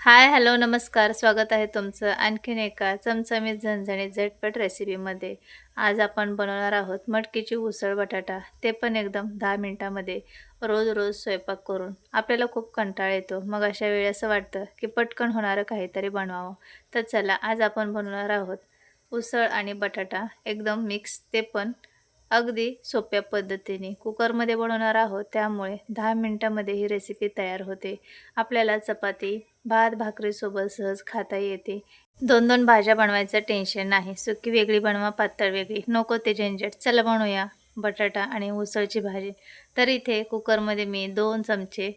हाय, hello, नमस्कार. स्वागत आहे तुमचं आणखीन एका चमचमीत झणझणीत झटपट रेसिपीमध्ये. आज आपण बनवणार आहोत मटकीची उसळ बटाटा, ते पण एकदम दहा मिनटामध्ये रोज-रोज स्वयंपाक करून आपल्याला खूप कंटाळा येतो. मग अशा वेळी असं वाटतं, की पटकन होणारं काहीतरी बनवावं. तर चला, आज आपण बनवणार आहोत उसळ आणि बटाटा एकदम मिक्स, ते पण अगदी सोप्या पद्धतीने. कुकरमध्ये बनवणार आहोत, त्यामुळे दहा मिनटामध्ये ही रेसिपी तयार होते. आपल्याला चपाती, भात, भाकरीसोबत सहज खाता येते. दोन दोन भाज्या बनवायचं टेन्शन नाही. सुकी वेगळी बनवा, पातळ वेगळी. नको ते झंझट. चला बनवूया बटाटा आणि उसळची भाजी. तर इथे कुकरमध्ये मी दोन चमचे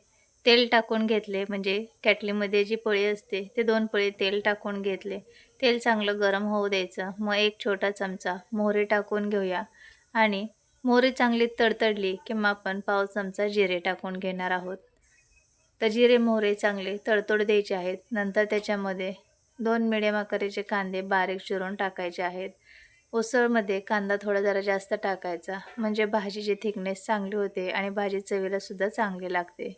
तेल टाकून घेतले, म्हणजे कॅटलीमध्ये जी पळी असते ते दोन पळी तेल टाकून घेतले. तेल चांगलं गरम होऊ द्यायचं. मग एक छोटा चमचा मोहरी टाकून घेऊया आणि मोहरी चांगली तडतडली किंवा आपण पाव चमचा जिरे टाकून घेणार आहोत. तर जिरे मोहरे चांगले तडतोड द्यायचे आहेत. नंतर त्याच्यामध्ये दोन मिडियम आकाराचे कांदे बारीक चिरून टाकायचे आहेत. उसळमध्ये कांदा थोडा जरा जास्त टाकायचा म्हणजे भाजीची थिकनेस चांगली होते आणि भाजी चवीलासुद्धा चांगली लागते.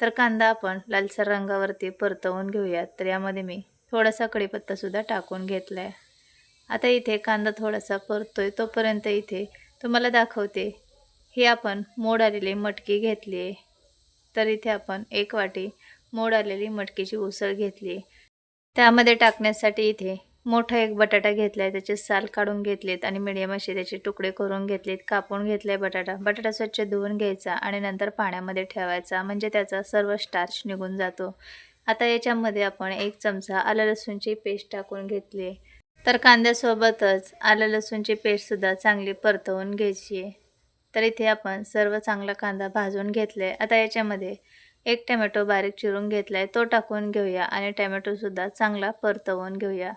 तर कांदा आपण लालसर रंगावरती परतवून घेऊयात. तर यामध्ये मी थोडासा कढीपत्तासुद्धा टाकून घेतला आहे आता इथे कांदा थोडासा परतोय तोपर्यंत इथे तुम्हाला दाखवते. ही आपण मोड आलेली मटकी घेतली आहे तर इथे आपण एक वाटी मोड आलेली मटकीची उसळ घेतली. त्यामध्ये टाकण्यासाठी इथे मोठा एक बटाटा घेतला आहे त्याचे साल काढून घेतलेत आणि मिडियम असे त्याचे तुकडे करून घेतलेत. कापून घेतले बटाटा. बटाटा स्वच्छ धुवून घ्यायचा आणि नंतर पाण्यामध्ये ठेवायचा. म्हणजे त्याचा सर्व स्टार्च निघून जातो. आता याच्यामध्ये आपण एक चमचा आलं लसूणची पेस्ट टाकून घेतली. तर कांद्यासोबतच आलं लसूणची पेस्टसुद्धा चांगली परतवून घ्यायची आहे. तर इथे आपण सर्व चांगला कांदा भाजून घेतला. आहे आता याच्यामध्ये एक टमॅटो बारीक चिरून घेतला आहे तो टाकून घेऊया आणि टमॅटोसुद्धा चांगला परतवून घेऊया.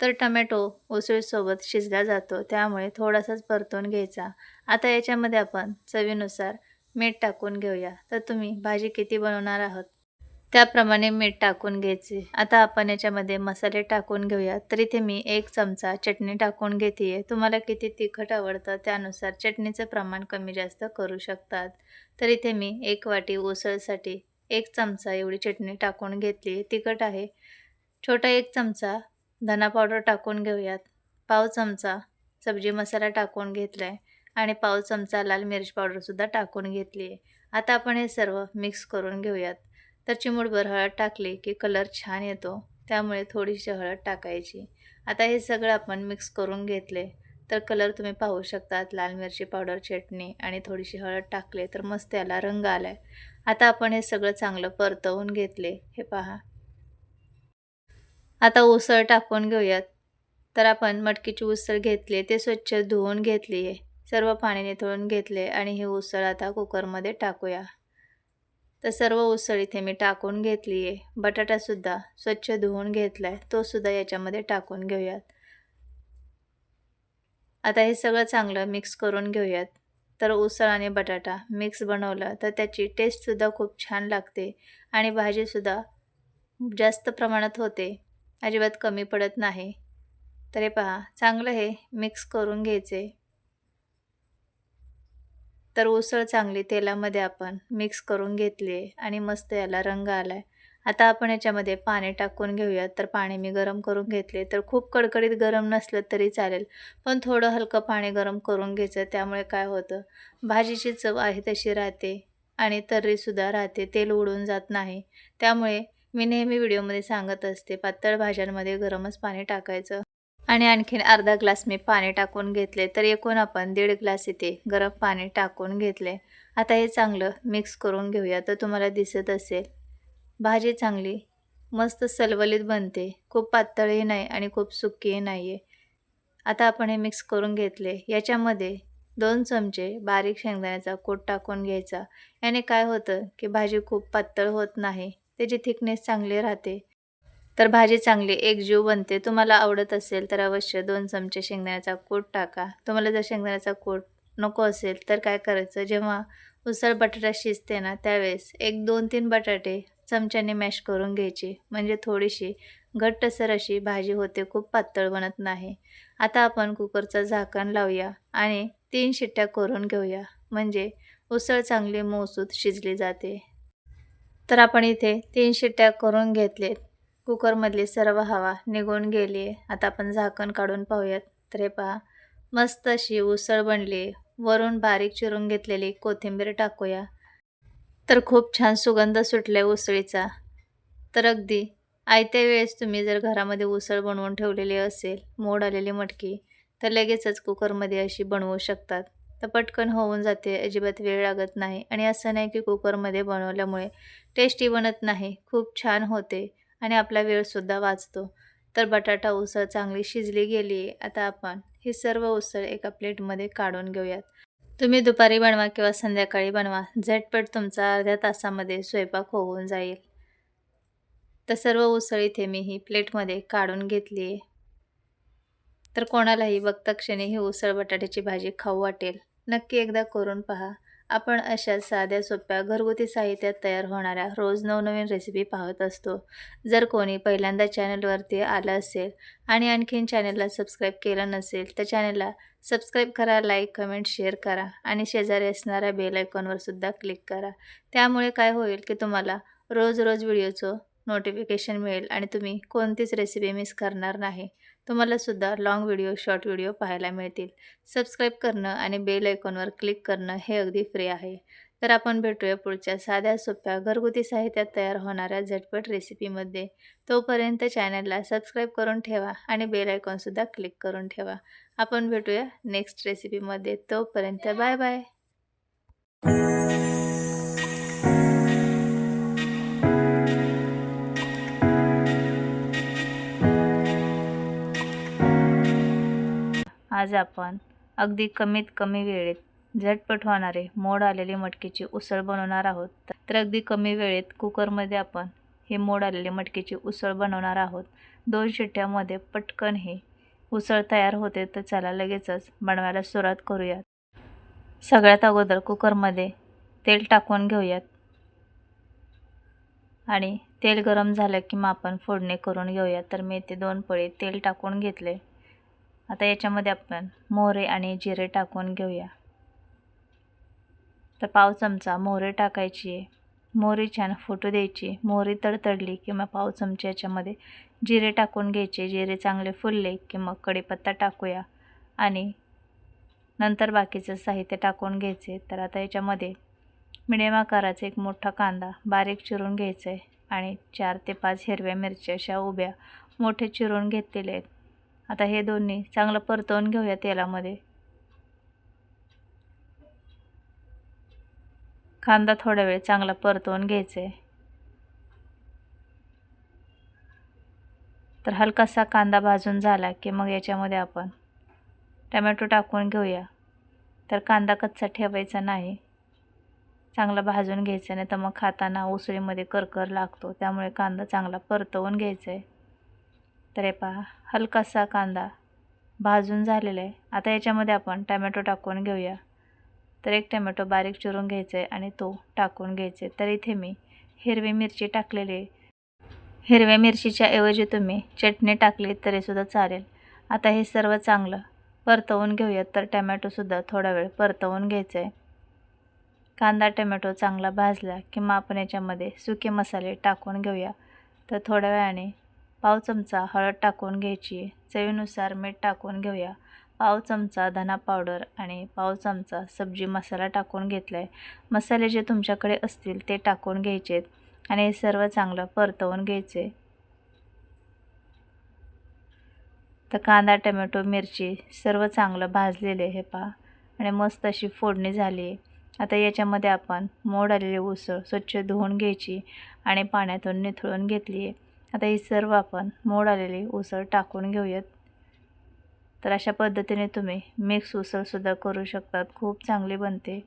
तर टमॅटो उसळीसोबत शिजला जातो त्यामुळे थोडासाच परतून घ्यायचा. आता याच्यामध्ये आपण चवीनुसार मीठ टाकून घेऊया. तर तुम्ही भाजी किती बनवणार आहात त्याप्रमाणे मीठ टाकून घ्यायचे. आता आपण याच्यामध्ये मसाले टाकून घेऊया. तर इथे मी एक चमचा चटणी टाकून घेते आहे तुम्हाला किती तिखट आवडतं त्यानुसार चटणीचं प्रमाण कमी जास्त करू शकतात. तर इथे मी एक वाटी उसळसाठी एक चमचा एवढी चटणी टाकून घेतली. तिखट आहे. छोटा एक चमचा धना पावडर टाकून घेऊयात. पाव चमचा सब्जी मसाला टाकून घेतला आहे आणि पाव चमचा लाल मिरची पावडरसुद्धा टाकून घेतली आहे आता आपण हे सर्व मिक्स करून घेऊयात. तर चिमूटभर हळद टाकली की कलर छान येतो. त्यामुळे थोडीशी हळद टाकायची. आता हे सगळं आपण मिक्स करून घेतले. तर कलर तुम्ही पाहू शकतात. लाल मिरची पावडर चटणी आणि थोडीशी हळद टाकले तर मस्त याला रंग आला आहे आता आपण हे सगळं चांगलं परतवून घेतले. हे पहा. आता उसळ टाकून घेऊयात. तर आपण मटकीची उसळ घेतली ते स्वच्छ धुवून घेतली आहे सर्व पाणी निथळून घेतले आणि ही उसळ आता कुकरमध्ये टाकूया. तर सर्व उसळ इथे मी टाकून घेतली आहे. बटाटासुद्धा स्वच्छ धुवून घेतला आहे तोसुद्धा याच्यामध्ये टाकून घेऊयात. आता हे सगळं चांगलं मिक्स करून घेऊयात. तर उसळ आणि बटाटा मिक्स बनवलं तर त्याची टेस्टसुद्धा खूप छान लागते आणि भाजीसुद्धा जास्त प्रमाणात होते. अजिबात कमी पडत नाही. तरी पहा चांगलं हे मिक्स करून घ्यायचे. तर उसळ चांगली तेलामध्ये आपण मिक्स करून घेतली आहे आणि मस्त याला रंग आला आहे आता आपण याच्यामध्ये पाणी टाकून घेऊयात. तर पाणी मी गरम करून घेतले तर खूप कडकडीत गरम नसलं तरी चालेल. पण थोडं हलकं पाणी गरम करून घ्यायचं त्यामुळे काय होतं? भाजीची चव आहे तशी राहते आणि तर्रीसुद्धा राहते तेल उडून जात नाही. त्यामुळे मी नेहमी व्हिडिओमध्ये सांगत असते पातळ भाज्यांमध्ये गरमच पाणी टाकायचं. आणि आणखीन अर्धा ग्लास मी पाणी टाकून घेतले तर एकूण आपण दीड ग्लास इथे गरम पाणी टाकून घेतले. आता हे चांगलं मिक्स करून घेऊया तर तुम्हाला दिसत असेल. भाजी चांगली मस्त सलवलीत बनते. खूप पातळही नाही आणि खूप सुकीही नाही आहे आता आपण हे मिक्स करून घेतले. याच्यामध्ये दोन चमचे बारीक शेंगदाण्याचा कोट टाकून घ्यायचा. याने काय होतं की भाजी खूप पातळ होत नाही त्याची थिकनेस चांगली राहते. तर भाजी चांगली एकजीव बनते. तुम्हाला आवडत असेल तर अवश्य दोन चमचे शेंगदाण्याचा कूट टाका. तुम्हाला जर शेंगदाण्याचा कूट नको असेल तर काय करायचं? जेव्हा उसळ बटाटा शिजते ना त्यावेळेस एक दोन तीन बटाटे चमच्याने मॅश करून घ्यायची. म्हणजे थोडीशी घट्टसर अशी भाजी होते खूप पातळ बनत नाही. आता आपण कुकरचं झाकण लावूया आणि तीन शिट्ट्या करून घेऊया. म्हणजे उसळ चांगली मौसूत शिजली जाते. तर आपण इथे तीन शिट्ट्या करून घेतलेत. कुकरमधली सर्व हवा निघून गेली. आहे आता आपण झाकण काढून पाहूयात. तर हे पहा मस्त अशी उसळ बनली. वरून बारीक चिरून घेतलेली कोथिंबीर टाकूया. तर खूप छान सुगंध सुटलाय उसळीचा. तर अगदी आयत्या वेळेस तुम्ही जर घरामध्ये उसळ बनवून ठेवलेली असेल मोड आलेली मटकी तर लगेचच कुकरमध्ये अशी बनवू शकतात. तर पटकन होऊन जाते अजिबात वेळ लागत नाही. आणि असं नाही की कुकरमध्ये बनवल्यामुळे टेस्टी बनत नाही. खूप छान होते. आणि आपला वेळसुद्धा वाचतो. तर बटाटा उसळ चांगली शिजली गेली आता आपण ही सर्व उसळ एका प्लेटमध्ये काढून घेऊयात. तुम्ही दुपारी बनवा किंवा संध्याकाळी बनवा. झटपट तुमचा अर्ध्या तासामध्ये स्वयंपाक होऊन जाईल. तर सर्व उसळ इथे मी ही प्लेटमध्ये काढून घेतली आहे. तर कोणालाही बघता क्षणी ही उसळ बटाट्याची भाजी खाऊ वाटेल. नक्की एकदा करून पहा. आपण अशा साध्या सोप्या घरगुती साहित्यात तयार होणाऱ्या रोज नवनवीन रेसिपी पाहत असतो. जर कोणी पहिल्यांदा चॅनलवरती आलं असेल आणि आणखीन चॅनलला सबस्क्राईब केलं नसेल तर चॅनलला सबस्क्राईब करा लाईक कमेंट शेअर करा आणि शेजारी असणाऱ्या बेल आयकॉनवर सुद्धा क्लिक करा. त्यामुळे काय होईल की तुम्हाला रोज रोज व्हिडिओचं नोटिफिकेशन मिळेल आणि तुम्ही कोणतीच रेसिपी मिस करणार नाही. तुम्हालासुद्धा लाँग व्हिडिओ शॉर्ट व्हिडिओ पाहायला मिळतील. सबस्क्राईब करणं आणि बेल आयकॉनवर क्लिक करणं हे अगदी फ्री आहे. तर आपण भेटूया पुढच्या साध्या सोप्या घरगुती साहित्यात तयार होणाऱ्या झटपट रेसिपीमध्ये तोपर्यंत चॅनलला सबस्क्राईब करून ठेवा आणि बेल आयकॉनसुद्धा क्लिक करून ठेवा. आपण भेटूया नेक्स्ट रेसिपीमध्ये तोपर्यंत बाय बाय आज आपण अगदी कमीत कमी वेळेत झटपट होणारे मोड आलेली मटकीची उसळ बनवणार आहोत. तर अगदी कमी वेळेत कुकरमध्ये आपण हे मोड आलेली मटकीची उसळ बनवणार आहोत. दोन शिट्ट्यामध्ये पटकन हे उसळ तयार होते तर चला लगेचच बनवायला सुरुवात करूयात. सगळ्यात अगोदर कुकरमध्ये तेल टाकून घेऊयात. आणि तेल गरम झालं की मग आपण फोडणी करून घेऊयात. तर मी ते दोन पळी तेल टाकून घेतले. आता याच्यामध्ये आपण मोहरे आणि जिरे टाकून घेऊया. तर पाव चमचा मोहरे टाकायची आहे. मोहरी छान फुटू द्यायची. मोहरी तडतडली की मग पाव चमचे याच्यामध्ये जिरे टाकून घ्यायचे. जिरे चांगले फुलले की मग कढीपत्ता टाकूया. आणि नंतर बाकीचं साहित्य टाकून घ्यायचे. तर आता याच्यामध्ये मिडियम आकाराचा एक मोठा कांदा बारीक चिरून घ्यायचा आहे. आणि चार ते पाच हिरव्या मिरच्या अशा उभ्या मोठे चिरून घेतलेले आहेत. आता हे दोन्ही चांगलं परतवून घेऊया तेलामध्ये. कांदा थोडा वेळ चांगला परतवून घ्यायचा. आहे तर हलकासा कांदा भाजून झाला की मग याच्यामध्ये आपण टमॅटो टाकून घेऊया. तर कांदा कच्चा ठेवायचा नाही. चांगला भाजून घ्यायचा नाही तर मग खाताना उसळीमध्ये करकर लागतो. त्यामुळे कांदा चांगला परतवून घ्यायचा आहे. तर हे पहा हलकासा कांदा भाजून झालेला आहे. आता याच्यामध्ये आपण टमॅटो टाकून घेऊया. तर एक टमॅटो बारीक चिरून घ्यायचा आहे आणि तो टाकून घ्यायचा. आहे तर इथे मी हिरवी मिरची टाकलेली आहे. हिरव्या मिरचीच्या ऐवजी तुम्ही चटणी टाकली तरीसुद्धा चालेल. आता हे सर्व चांगलं परतवून घेऊयात तर टमॅटोसुद्धा थोडा वेळ परतवून घ्यायचं आहे. कांदा टमॅटो चांगला भाजला किंवा आपण याच्यामध्ये सुके मसाले टाकून घेऊया. तर थोड्या वेळाने पाव चमचा हळद टाकून घ्यायची. चवीनुसार मीठ टाकून घेऊया. पाव चमचा धना पावडर आणि पाव चमचा सब्जी मसाला टाकून घेतला आहे मसाले जे तुमच्याकडे असतील ते टाकून घ्यायचे आणि हे सर्व चांगलं परतवून घ्यायचे. तर कांदा टमॅटो मिरची सर्व चांगलं भाजलेले हे पहा. आणि मस्त अशी फोडणी झाली आहे आता याच्यामध्ये आपण मोड आलेली उसळ स्वच्छ धुवून घ्यायची आणि पाण्यातून निथळून घेतली आहे आता ही सर्व आपण मोड आलेली उसळ टाकून घेऊयात. तर अशा पद्धतीने तुम्ही मिक्स उसळसुद्धा करू शकतात. खूप चांगली बनते.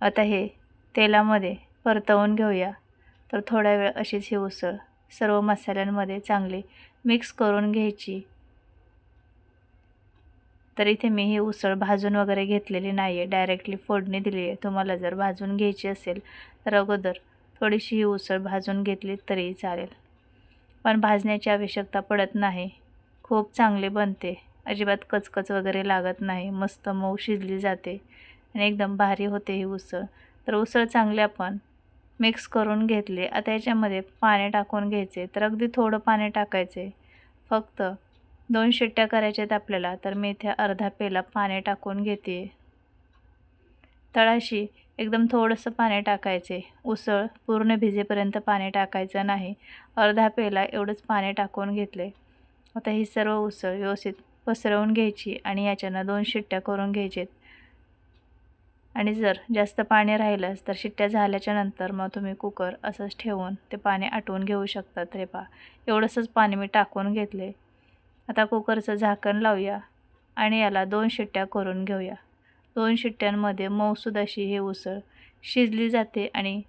आता हे तेलामध्ये परतवून घेऊया. तर थोड्या वेळ अशीच ही उसळ सर्व मसाल्यांमध्ये चांगली मिक्स करून घ्यायची. तर इथे मी ही उसळ भाजून वगैरे घेतलेली नाही आहे डायरेक्टली फोडणी दिली आहे तुम्हाला जर भाजून घ्यायची असेल तर अगोदर थोडीशी ही उसळ भाजून घेतली तरी चालेल. पण भाजण्याची आवश्यकता पडत नाही. खूप चांगले बनते. अजिबात कचकच वगैरे लागत नाही. मस्त मऊ शिजली जाते आणि एकदम भारी होते ही उसळ. तर उसळ चांगली आपण मिक्स करून घेतले. आता याच्यामध्ये पाणी टाकून घ्यायचे. तर अगदी थोडं पाणी टाकायचे. फक्त दोन शिट्ट्या करायच्या आहेत आपल्याला. तर मी इथे अर्धा पेला पाणी टाकून घेते. तळाशी एकदम थोडंसं पाणी टाकायचे. उसळ पूर्ण भिजेपर्यंत पाणी टाकायचं नाही. अर्धा पेला एवढंच पाणी टाकून घेतले. आता ही सर्व उसळ व्यवस्थित पसरवून घ्यायची आणि याच्यानं दोन शिट्ट्या करून घ्यायचेत. आणि जर जास्त पाणी राहिलंच तर शिट्ट्या झाल्याच्यानंतर मग तुम्ही कुकर असंच ठेवून ते पाणी आटवून घेऊ शकता तरी पा एवढंसंच पाणी मी टाकून घेतले. आता कुकरचं झाकण लावूया आणि याला दोन शिट्ट्या करून घेऊया. दोन शिट्ट्यांमध्ये मऊसूद अशी हे उसळ शिजली जाते आणि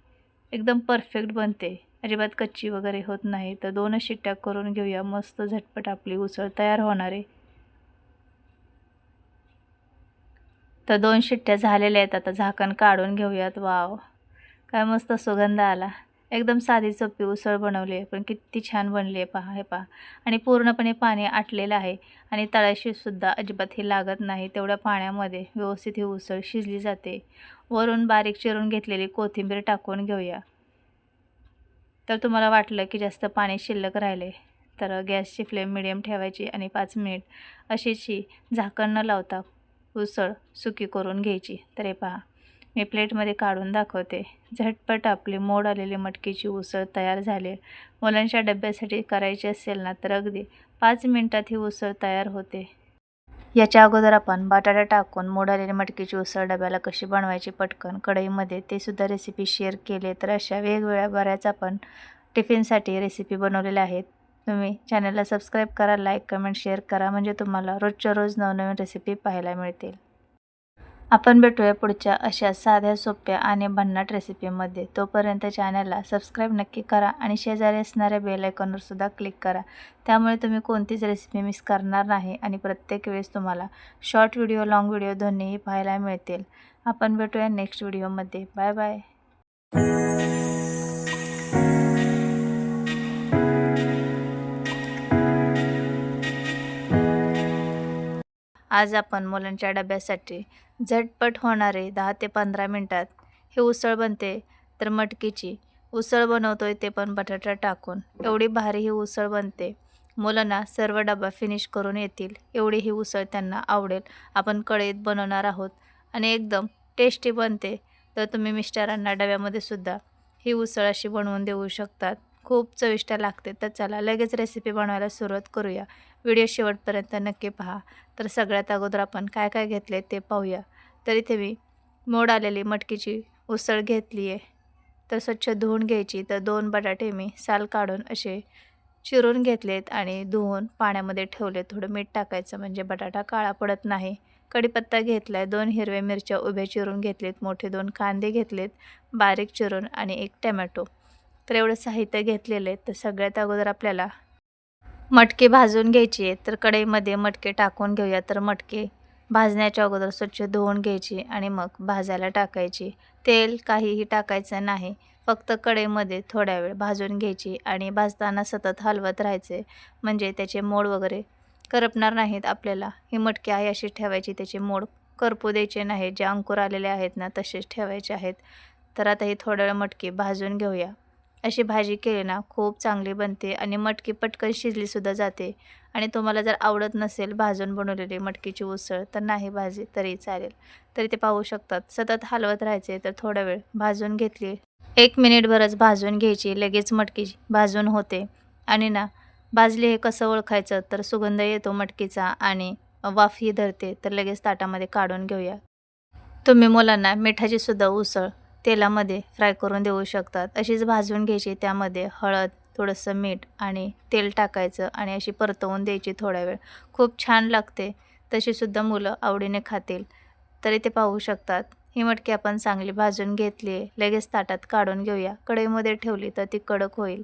एकदम परफेक्ट बनते. अजिबात कच्ची वगैरे होत नाही. तर दोनच शिट्ट्या करून घेऊया. मस्त झटपट आपली उसळ तयार होणार आहे. तर दोन शिट्ट्या झालेल्या आहेत. आता झाकण काढून घेऊयात. वाव! काय मस्त सुगंध आला. एकदम साधी सोपी उसळ बनवली आहे पण किती छान बनली आहे पहा हे पहा. आणि पूर्णपणे पाणी आटलेलं आहे आणि तळाशीसुद्धा अजिबात ही लागत नाही तेवढ्या पाण्यामध्ये व्यवस्थित ही उसळ शिजली जाते. वरून बारीक चिरून घेतलेली कोथिंबीर टाकून घेऊया. तर तुम्हाला वाटलं की जास्त पाणी शिल्लक राहिले तर गॅसची फ्लेम मिडियम ठेवायची आणि पाच मिनिट अशीची झाकण न लावता उसळ सुकी करून घ्यायची. तर हे पहा. मी प्लेटमध्ये काढून दाखवते. झटपट आपली मोड आलेली मटकीची उसळ तयार झाली. मुलांच्या डब्यासाठी करायची असेल ना तर अगदी पाच मिनटात ही उसळ तयार होते. याच्या अगोदर आपण बटाटा टाकून मोड आलेली मटकीची उसळ डब्याला कशी बनवायची पटकन कढईमध्ये ते सुद्धा रेसिपी शेअर केले तर अशा वेगवेगळ्या बऱ्याच आपण टिफिनसाठी रेसिपी बनवलेल्या आहेत. तुम्ही चॅनलला सबस्क्राईब करा लाईक कमेंट शेअर करा. म्हणजे तुम्हाला रोजच्या रोज नवनवीन रेसिपी पाहायला मिळतील. आपण भेटूया पुढच्या अशा साध्या सोप्या आणि भन्नाट रेसिपीमध्ये तोपर्यंत चॅनलला सबस्क्राईब नक्की करा आणि शेजारी असणाऱ्या बेल आयकॉनवर सुद्धा क्लिक करा. त्यामुळे तुम्ही कोणतीच रेसिपी मिस करणार नाही आणि प्रत्येक वेळेस तुम्हाला शॉर्ट व्हिडिओ लाँग व्हिडिओ दोन्हीही पाहायला मिळतील. आपण भेटूया नेक्स्ट व्हिडिओमध्ये बाय बाय आज आपण मुलांच्या डब्यासाठी झटपट होणारे दहा ते पंधरा मिनटात हे उसळ बनते. तर मटकीची उसळ बनवतोय ते पण बटाटा टाकून. एवढी भारी ही उसळ बनते. मुलांना सर्व डबा फिनिश करून येतील. एवढी ही उसळ त्यांना आवडेल. आपण कढईत बनवणार आहोत आणि एकदम टेस्टी बनते. तर तुम्ही मिस्टरांना डब्यामध्ये सुद्धा ही उसळ अशी बनवून देऊ शकतात. खूप चविष्ट लागते. तर चला लगेच रेसिपी बनवायला सुरुवात करूया. व्हिडिओ शेवटपर्यंत नक्की पहा. तर सगळ्यात अगोदर आपण काय काय घेतले ते पाहूया. तर इथे मी मोड आलेली मटकीची उसळ घेतली आहे. तर स्वच्छ धुवून घ्यायची. तर दोन बटाटे मी साल काढून असे चिरून घेतलेत आणि धुवून पाण्यामध्ये ठेवले. थोडं मीठ टाकायचं म्हणजे बटाटा काळा पडत नाही. कढीपत्ता घेतला आहे दोन हिरव्या मिरच्या उभ्या चिरून घेतलेत. मोठे दोन कांदे घेतलेत. बारीक चिरून आणि एक टमॅटो. तर एवढं साहित्य घेतलेलं आहे. तर सगळ्यात अगोदर आपल्याला मटके भाजून घ्यायची आहे तर कढईमध्ये मटके टाकून घेऊया. तर मटके भाजण्याच्या अगोदर स्वच्छ धुवून घ्यायची आणि मग भाजायला टाकायची. तेल काहीही टाकायचं नाही फक्त कढईमध्ये थोड्या वेळ भाजून घ्यायची आणि भाजताना सतत हलवत राहायचे. म्हणजे त्याचे मोड वगैरे करपणार नाहीत आपल्याला. ही मटकी आहे अशी ठेवायची त्याचे मोड करपू द्यायचे नाही. जे अंकुर आलेले आहेत ना तसेच ठेवायचे आहेत. तर आता ही थोड्या वेळ मटकी भाजून घेऊया. अशी भाजी केली ना खूप चांगली बनते आणि मटकी पटकन शिजलीसुद्धा जाते. आणि तुम्हाला जर आवडत नसेल भाजून बनवलेली मटकीची उसळ तर नाही भाजी तरी चालेल. तरी ते पाहू शकतात. सतत हलवत राहायचे तर थोडा वेळ भाजून घेतली. एक मिनिटभरच भाजून घ्यायची लगेच मटकी भाजून होते. आणि ना भाजली हे कसं ओळखायचं तर सुगंध येतो मटकीचा आणि वाफही धरते तर लगेच ताटामध्ये काढून घेऊया. तुम्ही मुलांना मिठाची सुद्धा उसळ तेलामध्ये फ्राय करून देऊ शकतात. अशीच भाजून घ्यायची त्यामध्ये हळद थोडंसं मीठ आणि तेल टाकायचं आणि अशी परतवून द्यायची थोड्या वेळ. खूप छान लागते. तशीसुद्धा मुलं आवडीने खातील. तरी ते पाहू शकतात. ही मटकी आपण चांगली भाजून घेतली आहे लगेच ताटात काढून घेऊया. कढईमध्ये ठेवली तर ती कडक होईल.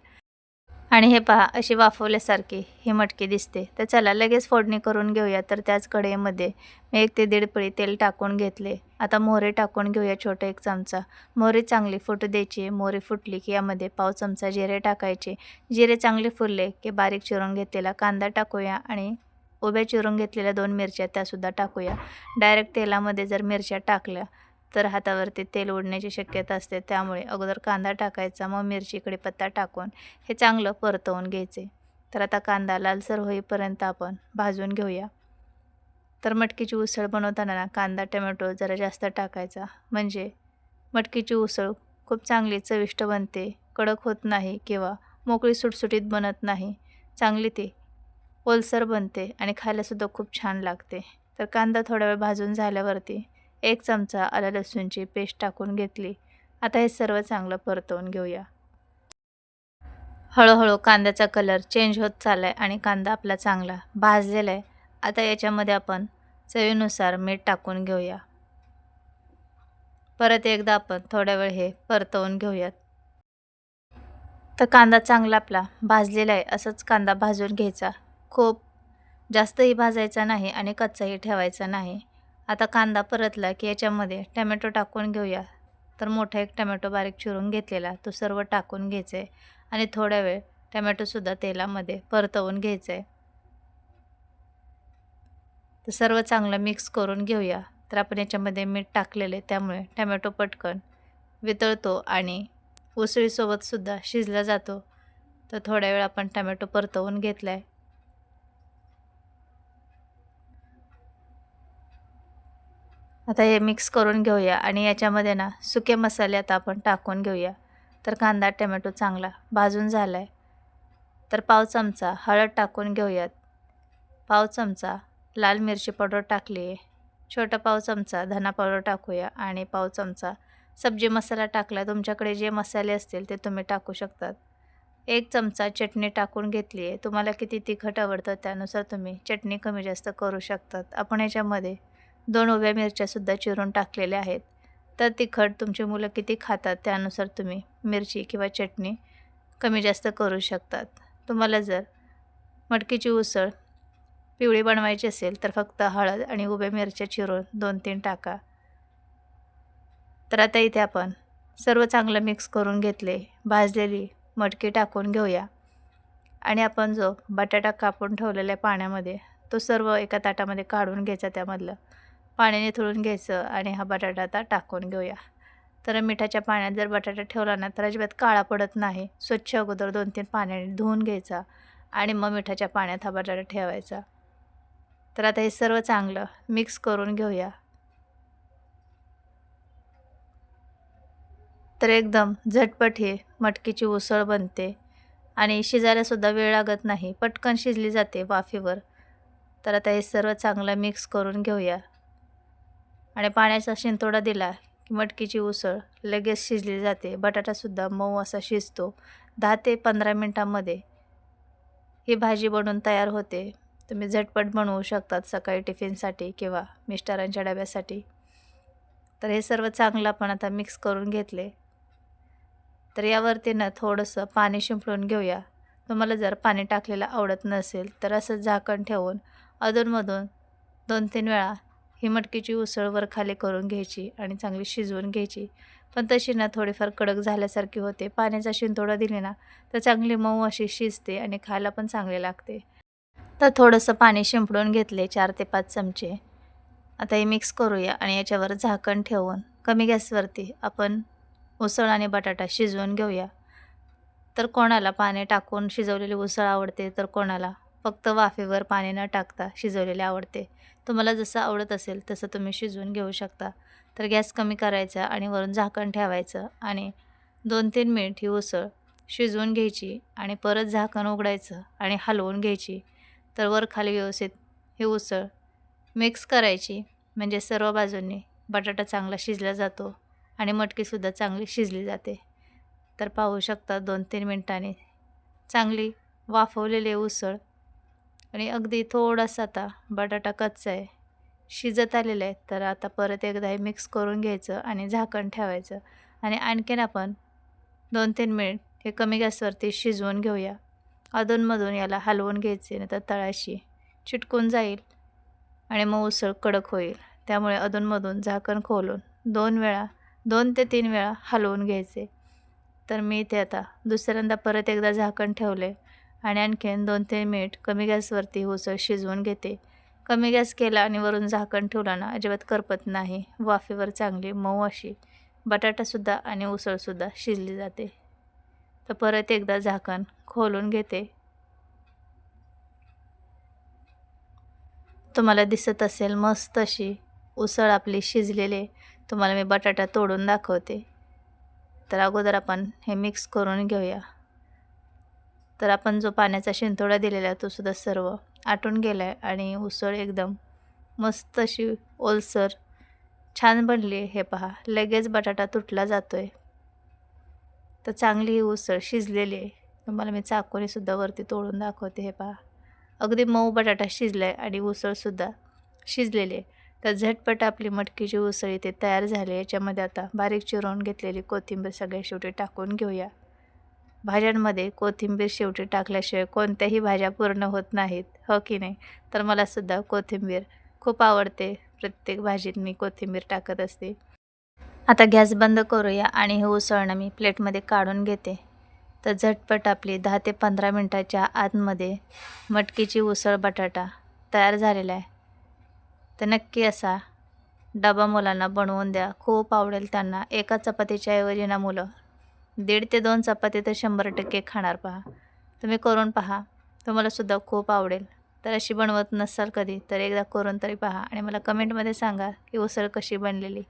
आणि हे पहा अशी वाफवल्यासारखी ही मटकी दिसते. तर चला लगेच फोडणी करून घेऊया. तर त्याच कढईमध्ये मी एक ते दीड पळी तेल टाकून घेतले. आता मोहरे टाकून घेऊया छोटा एक चमचा. मोहरी चांगली फुटू द्यायची. मोहरी फुटली की यामध्ये पाव चमचा जिरे टाकायचे. जिरे चांगले फुलले की बारीक चिरून घेतलेला कांदा टाकूया आणि उभ्या चिरून घेतलेल्या दोन मिरच्या त्यासुद्धा टाकूया. डायरेक्ट तेलामध्ये जर मिरच्या टाकल्या तर हातावरती तेल उडण्याची शक्यता असते. त्यामुळे अगोदर कांदा टाकायचा मग मिरची कढीपत्ता टाकून हे चांगलं परतवून घ्यायचे. तर आता कांदा लालसर होईपर्यंत आपण भाजून घेऊया. तर मटकीची उसळ बनवताना ना कांदा टमॅटो जरा जास्त टाकायचा. म्हणजे मटकीची उसळ खूप चांगली चविष्ट बनते कडक होत नाही किंवा मोकळी सुटसुटीत बनत नाही. चांगली ती ओलसर बनते आणि खायलासुद्धा खूप छान लागते. तर कांदा थोडा वेळ भाजून झाल्यावरती एक चमचा आला लसूणची पेस्ट टाकून घेतली. आता हे सर्व चांगलं परतवून घेऊया. हळूहळू कांद्याचा कलर चेंज होत चालला आहे आणि कांदा आपला चांगला भाजलेला आहे. आता याच्यामध्ये आपण चवीनुसार मीठ टाकून घेऊया. परत एकदा आपण थोड्या वेळ हे परतवून घेऊयात. तर कांदा चांगला आपला भाजलेला आहे असंच कांदा भाजून घ्यायचा. खूप जास्तही भाजायचा नाही आणि कच्चाही ठेवायचा नाही. आता कांदा परतला की याच्यामध्ये टमॅटो टाकून घेऊया. तर मोठा एक टमॅटो बारीक चिरून घेतलेला तो सर्व टाकून घ्यायचा आहे आणि थोड्या वेळ टमॅटोसुद्धा तेलामध्ये परतवून घ्यायचं आहे तर सर्व चांगलं मिक्स करून घेऊया. तर आपण याच्यामध्ये मीठ टाकलेले त्यामुळे टमॅटो पटकन वितळतो आणि उसळीसोबतसुद्धा शिजला जातो. तर थोड्या वेळ आपण टमॅटो परतवून घेतला आहे आता हे मिक्स करून घेऊया आणि याच्यामध्ये ना सुके मसाले आता आपण टाकून घेऊया. तर कांदा टमॅटो चांगला भाजून झाला आहे तर पाव चमचा हळद टाकून घेऊयात. पाव चमचा लाल मिरची पावडर टाकली आहे. छोटा पाव चमचा धना पावडर टाकूया आणि पाव चमचा सब्जी मसाला टाकला. तुमच्याकडे जे मसाले असतील ते तुम्ही टाकू शकतात. एक चमचा चटणी टाकून घेतली आहे. तुम्हाला किती तिखट आवडतं त्यानुसार तुम्ही चटणी कमी जास्त करू शकतात. आपण याच्यामध्ये दोन उभ्या मिरच्यासुद्धा चिरून टाकलेल्या आहेत. तर तिखट तुमची मुलं किती खातात त्यानुसार तुम्ही मिरची किंवा चटणी कमी जास्त करू शकतात. तुम्हाला जर मटकीची उसळ पिवळी बनवायची असेल तर फक्त हळद आणि उभ्या मिरच्या चिरून दोन तीन टाका. तर आता इथे आपण सर्व चांगलं मिक्स करून घेतले भाजलेली मटकी टाकून घेऊया. आणि आपण जो बटाटा कापून ठेवलेल्या पाण्यामध्ये तो सर्व एका ताटामध्ये काढून घ्यायचा त्यामधलं. पाण्याने थोडून घ्यायचं आणि हा बटाटा आता टाकून घेऊया. तर मिठाच्या पाण्यात जर बटाटा ठेवला ना तर अजिबात काळा पडत नाही. स्वच्छ अगोदर दोन तीन पाण्याने धुवून घ्यायचा आणि मग मिठाच्या पाण्यात हा बटाटा ठेवायचा. तर आता हे सर्व चांगलं मिक्स करून घेऊया. तर एकदम झटपट हे मटकीची उसळ बनते आणि शिजायलासुद्धा वेळ लागत नाही. पटकन शिजली जाते वाफेवर. तर आता हे सर्व चांगलं मिक्स करून घेऊया. आणि पाण्याचा शिंतोडा दिला की मटकीची उसळ लगेच शिजली जाते. बटाटासुद्धा मऊ असा शिजतो. दहा ते पंधरा मिनटामध्ये ही भाजी बनवून तयार होते. तुम्ही झटपट बनवू शकतात सकाळी टिफिनसाठी किंवा मिस्टरांच्या डब्यासाठी. तर हे सर्व चांगलं आपण आता मिक्स करून घेतले. तर यावरती ना थोडंसं पाणी शिंपडून घेऊया. तुम्हाला जर पाणी टाकलेलं आवडत नसेल तर असं झाकण ठेवून अधूनमधून दोन तीन वेळा ही मटकीची उसळ वर खाली करून घ्यायची आणि चांगली शिजवून घ्यायची. पण तशी ना थोडीफार कडक झाल्यासारखी होते. पाण्याचा शिंतोडा दिली ना तर चांगली मऊ अशी शिजते आणि खायला पण चांगले लागते. तर थोडंसं पाणी शिंपडून घेतले चार ते पाच चमचे. आता हे मिक्स करूया आणि याच्यावर झाकण ठेवून कमी गॅसवरती आपण उसळ आणि बटाटा शिजवून घेऊया. तर कोणाला पाणी टाकून शिजवलेली उसळ आवडते तर कोणाला. फक्त वाफेवर पाणी न टाकता शिजवलेले आवडते. तुम्हाला जसं आवडत असेल तसं तुम्ही शिजवून घेऊ शकता. तर गॅस कमी करायचा आणि वरून झाकण ठेवायचं आणि दोन तीन मिनिट ही उसळ शिजवून घ्यायची आणि परत झाकण उघडायचं आणि हलवून घ्यायची. तर वर खाली व्यवस्थित ही उसळ मिक्स करायची. म्हणजे सर्व बाजूंनी बटाटा चांगला शिजला जातो आणि मटकीसुद्धा चांगली शिजली जाते. तर पाहू शकता दोन तीन मिनटांनी चांगली वाफवलेली उसळ आणि अगदी थोडासा आता बटाटा कच्चा आहे. शिजत आलेला आहे. तर आता परत एकदा हे मिक्स करून घ्यायचं आणि झाकण ठेवायचं. आणि आणखीन आपण दोन तीन मिनिट हे कमी गॅसवरती शिजवून घेऊया. अधूनमधून याला हलवून घ्यायचे नाही तर तळाशी चिटकून जाईल आणि मग उसळ कडक होईल. त्यामुळे अधूनमधून झाकण खोलून दोन वेळा दोन ते तीन वेळा हलवून घ्यायचे. तर मी इथे आता दुसऱ्यांदा परत एकदा झाकण ठेवले आणि आणखीन दोन तीन मिनिट कमी गॅसवरती उसळ शिजवून घेते. कमी गॅस केला आणि वरून झाकण ठेवलं ना अजिबात करपत नाही. वाफेवर चांगली मऊ अशी बटाटासुद्धा आणि उसळसुद्धा शिजली जाते. तर परत एकदा झाकण खोलून घेते. तुम्हाला दिसत असेल मस्त अशी उसळ आपली शिजलेले. तुम्हाला मी बटाटा तोडून दाखवते. तर अगोदर आपण हे मिक्स करून घेऊया. तर आपण जो पाण्याचा शिंतोडा दिलेला आहे तो सुद्धा सर्व आटून गेला आहे आणि उसळ एकदम मस्त अशी ओलसर छान बनली आहे. हे पहा लगेच बटाटा तुटला जातो आहे तर चांगली ही उसळ शिजलेली आहे. तुम्हाला मी चाकोनीसुद्धा वरती तोडून दाखवते. हे पहा अगदी मऊ बटाटा शिजला आहे आणि उसळसुद्धा शिजलेली आहे. तर झटपट आपली मटकीची उसळ इथे तयार झाली आहे. याच्यामध्ये आता बारीक चिरवून घेतलेली कोथिंबीर सगळ्या शेवटी टाकून घेऊया. भाज्यांमध्ये कोथिंबीर शेवटी टाकल्याशिवाय कोणत्याही भाज्या पूर्ण होत नाहीत हो की नाही? तर मलासुद्धा कोथिंबीर खूप आवडते. प्रत्येक भाजीत मी कोथिंबीर टाकत असते. आता गॅस बंद करूया आणि हे उसळणं मी प्लेटमध्ये काढून घेते. तर झटपट आपली दहा ते पंधरा मिनटाच्या आतमध्ये मटकीची उसळ बटाटा तयार झालेला आहे. तर नक्की असा डबा मुलांना बनवून द्या. खूप आवडेल त्यांना. एका चपातीच्या ऐवजी ना मुलं. दीड ते दोन चपाती तर शंभर टक्के खाणार पहा. तुम्ही करून पहा. तुम्हालासुद्धा खूप आवडेल. तर अशी बनवत नसाल कधी तर एकदा करून तरी पहा आणि मला कमेंटमध्ये सांगा की उसळ कशी बनलेली.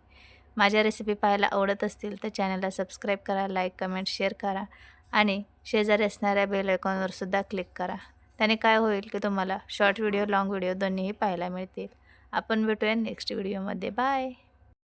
माझ्या रेसिपी पाहायला आवडत असतील तर चॅनलला सबस्क्राईब करा लाईक कमेंट शेअर करा आणि शेजारी असणाऱ्या बेल आयकॉनवरसुद्धा क्लिक करा. त्याने काय होईल की तुम्हाला शॉर्ट व्हिडिओ लाँग व्हिडिओ दोन्हीही पाहायला मिळतील. आपण भेटूया नेक्स्ट व्हिडिओमध्ये बाय